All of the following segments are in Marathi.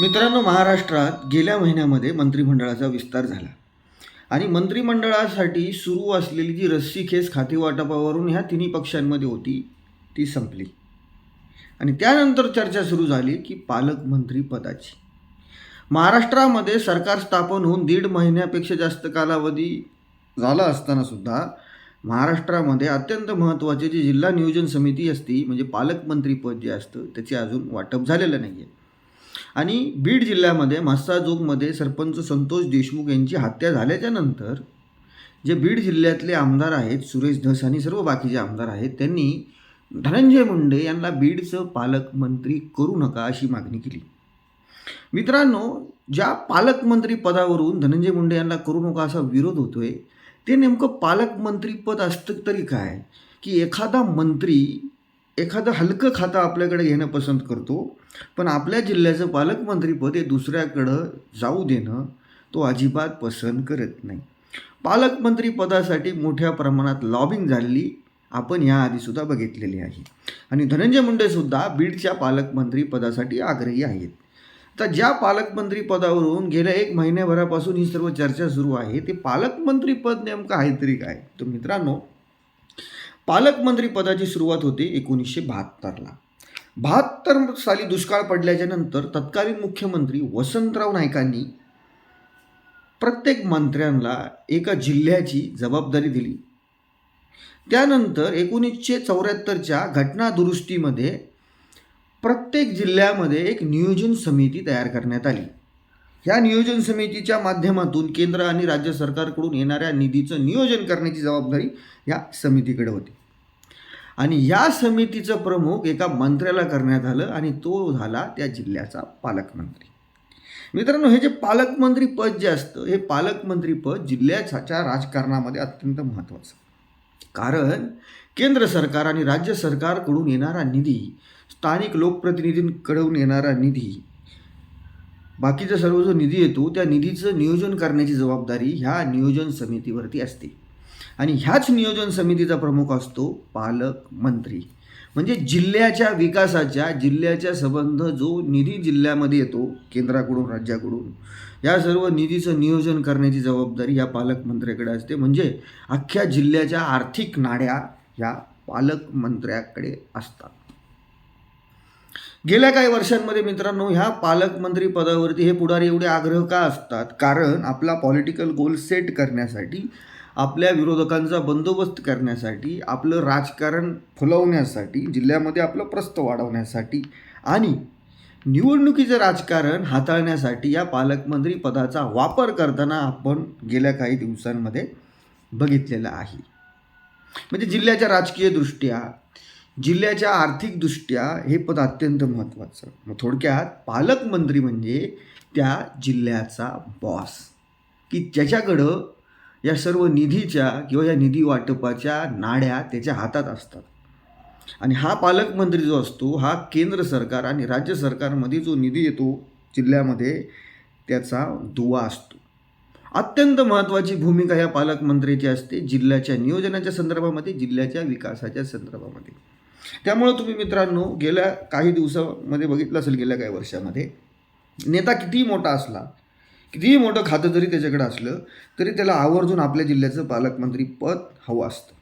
मित्रांनो महाराष्ट्रात गेल्या महिन्यामध्ये मंत्रिमंडळाचा विस्तार झाला. आणि मंत्रिमंडळासाठी सुरू असलेली जी रस्सीखेच खातेवाटपावरून ह्या तिन्ही पक्षांमध्ये होती ती संपली. आणि त्यानंतर चर्चा सुरू झाली की पालकमंत्री पदाची. महाराष्ट्रामध्ये सरकार स्थापन होऊन दीड महिन्यापेक्षा जास्त कालावधी झाला असताना सुद्धा महाराष्ट्रामध्ये अत्यंत महत्त्वाचे जी जिल्हा नियोजन समिती असती म्हणजे पालकमंत्रीपद जे असतं त्याचे अजून वाटप झालेलं नाही आहे आणि बीड जिल्ह्यामध्ये म्हस्साजोगमध्ये सरपंच संतोष देशमुख यांची हत्या झाल्याच्यानंतर जे बीड जिल्ह्यातले आमदार आहेत सुरेश धस आणि सर्व बाकीचे आमदार आहेत त्यांनी धनंजय मुंडे यांना बीडचं पालकमंत्री करू नका अशी मागणी केली. मित्रांनो ज्या पालकमंत्री पदावरून धनंजय मुंडे यांना करू नका असा विरोध होतोय ते नेमकं पालकमंत्री पद असतं तरी काय? की एखादा मंत्री एखादं हलकं खातं आपल्याकडे घेणं पसंत करतो पण आपल्या जिल्ह्याचं पालकमंत्रीपद हे दुसऱ्याकडं जाऊ देणं तो अजिबात पसंत करत नाही. पालकमंत्री पदासाठी मोठ्या प्रमाणात लॉबिंग झालेली आपण याआधीसुद्धा बघितलेली आहे. आणि धनंजय मुंडेसुद्धा बीडच्या पालकमंत्री पदासाठी आग्रही आहेत. तर ज्या पालकमंत्री पदावरून गेल्या एक महिन्याभरापासून ही सर्व चर्चा सुरू आहे ते पालकमंत्री पद नेमकं आहे तरी काय? तर मित्रांनो पालकमंत्री पदाची सुरुवात होते एकोणीसशे बहात्तरला. बहात्तर साली दुष्काळ पडल्याच्या नंतर तत्कालीन मुख्यमंत्री वसंतराव नाईकांनी प्रत्येक मंत्र्यांना एका जिल्ह्याची जबाबदारी दिली. त्यानंतर एकोणीसशे चौऱ्याहत्तरच्या घटना दुरुस्तीमध्ये प्रत्येक जिल्ह्यामध्ये एक नियोजन समिती तयार करण्यात आली. ह्या नियोजन समितीच्या माध्यमातून केंद्र आणि राज्य सरकारकडून येणाऱ्या निधीचं नियोजन करण्याची जबाबदारी या समितीकडे होती. आणि या समितीचं प्रमुख एका मंत्र्याला करण्यात आलं आणि तो झाला त्या जिल्ह्याचा पालकमंत्री. मित्रांनो हे जे पालकमंत्री पद जे असतं हे पालकमंत्री पद जिल्ह्याच्या राजकारणामध्ये अत्यंत महत्त्वाचं. कारण केंद्र सरकार आणि राज्य सरकारकडून येणारा निधी स्थानिक लोकप्रतिनिधींकडून येणारा निधी बाकीचा सर्व जो निधी येतो त्या निधीचं नियोजन करण्याची जबाबदारी ह्या नियोजन समितीवरती असते. आणि ह्याच नियोजन समितीचा प्रमुख असतो पालकमंत्री म्हणजे जिल्ह्याच्या विकासाच्या जिल्ह्याच्या संबंध जो निधी जिल्ह्यामध्ये येतो केंद्राकडून राज्याकडून या सर्व निधीचं नियोजन करण्याची जबाबदारी या पालकमंत्र्याकडे असते. म्हणजे अख्ख्या जिल्ह्याच्या आर्थिक नाड्या ह्या पालकमंत्र्याकडे असतात. गेल्या काही वर्षांमध्ये मित्रांनो ह्या पालकमंत्री पदावरती हे पुढारी एवढे आग्रह का असतात? कारण आपला पॉलिटिकल गोल सेट करण्यासाठी आपल्या विरोधकांचा बंदोबस्त करण्यासाठी आपलं राजकारण फुलवण्यासाठी जिल्ह्यामध्ये आपलं प्रस्त वाढवण्यासाठी आणि निवडणुकीचं राजकारण हाताळण्यासाठी या पालकमंत्री पदाचा वापर करताना आपण गेल्या काही दिवसांमध्ये बघितलेला आहे. म्हणजे जिल्ह्याच्या राजकीय दृष्ट्या जिल्ह्याच्या आर्थिकदृष्ट्या हे पद अत्यंत महत्त्वाचं. मग थोडक्यात पालकमंत्री म्हणजे त्या जिल्ह्याचा बॉस की ज्याच्याकडं या सर्व निधीच्या किंवा या निधी वाटपाच्या नाड्या त्याच्या हातात असतात. आणि हा पालकमंत्री जो असतो हा केंद्र सरकार आणि राज्य सरकारमध्ये जो निधी येतो जिल्ह्यामध्ये त्याचा दुवा असतो. अत्यंत महत्त्वाची भूमिका या पालकमंत्र्याची असते जिल्ह्याच्या नियोजनाच्या संदर्भामध्ये जिल्ह्याच्या विकासाच्या संदर्भामध्ये. त्यामुळं तुम्ही मित्रांनो गेल्या काही दिवसामध्ये बघितलं असेल गेल्या काही वर्षामध्ये नेता कितीही मोठा असला कितीही मोठं खातं जरी त्याच्याकडे असलं तरी त्याला आवर्जून आपल्या जिल्ह्याचं पालकमंत्री पद हवं असतं.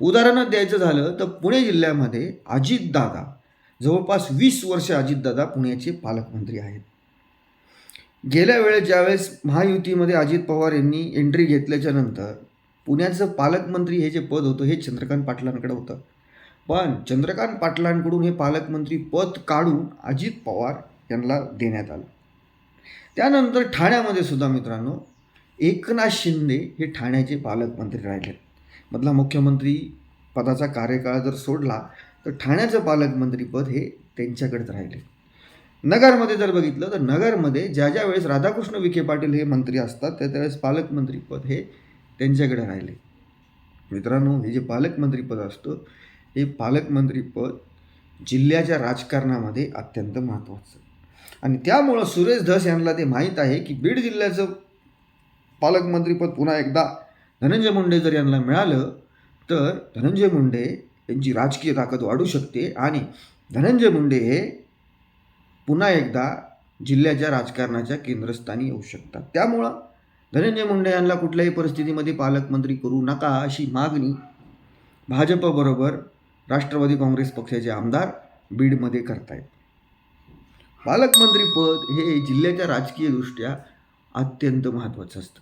उदाहरणात द्यायचं झालं तर पुणे जिल्ह्यामध्ये अजितदादा जवळपास वीस वर्ष अजितदादा पुण्याचे पालकमंत्री आहेत. गेल्या वेळेस ज्यावेळेस महायुतीमध्ये अजित पवार यांनी एंट्री घेतल्याच्या नंतर पुण्याचं पालकमंत्री हे जे पद होतं हे चंद्रकांत पाटलांकडे होतं. पण चंद्रकांत पाटलांकडून हे पालकमंत्री पद काढून अजित पवार यांना देण्यात आलं. त्यानंतर ठाण्यामध्ये सुद्धा मित्रांनो एकनाथ शिंदे हे ठाण्याचे पालकमंत्री राहिले मधला मुख्यमंत्री पदाचा कार्यकाळ जर सोडला तर ठाण्याचं पालकमंत्रीपद हे त्यांच्याकडेच राहिले. नगरमध्ये जर बघितलं तर नगरमध्ये ज्या ज्या वेळेस राधाकृष्ण विखे पाटील हे मंत्री असतात त्या त्यावेळेस पालकमंत्रीपद हे त्यांच्याकडे राहिले. मित्रांनो हे जे पालकमंत्रीपद असतं हे पालकमंत्रीपद जिल्ह्याच्या राजकारणामध्ये अत्यंत महत्त्वाचं. आणि त्यामुळं सुरेश धस यांना ते माहीत आहे की बीड जिल्ह्याचं पालकमंत्रीपद पुन्हा एकदा धनंजय मुंडे जर यांना मिळालं तर धनंजय मुंडे यांची राजकीय ताकद वाढू शकते आणि धनंजय मुंडे हे पुन्हा एकदा जिल्ह्याच्या राजकारणाच्या केंद्रस्थानी येऊ शकतात. त्यामुळं धनंजय मुंडे यांना कुठल्याही परिस्थितीमध्ये पालकमंत्री करू नका अशी मागणी भाजपबरोबर राष्ट्रवादी काँग्रेस पक्षाचे आमदार बीडमध्ये करतायत. पालकमंत्रीपद हे जिल्ह्याच्या राजकीयदृष्ट्या अत्यंत महत्त्वाचं असतं.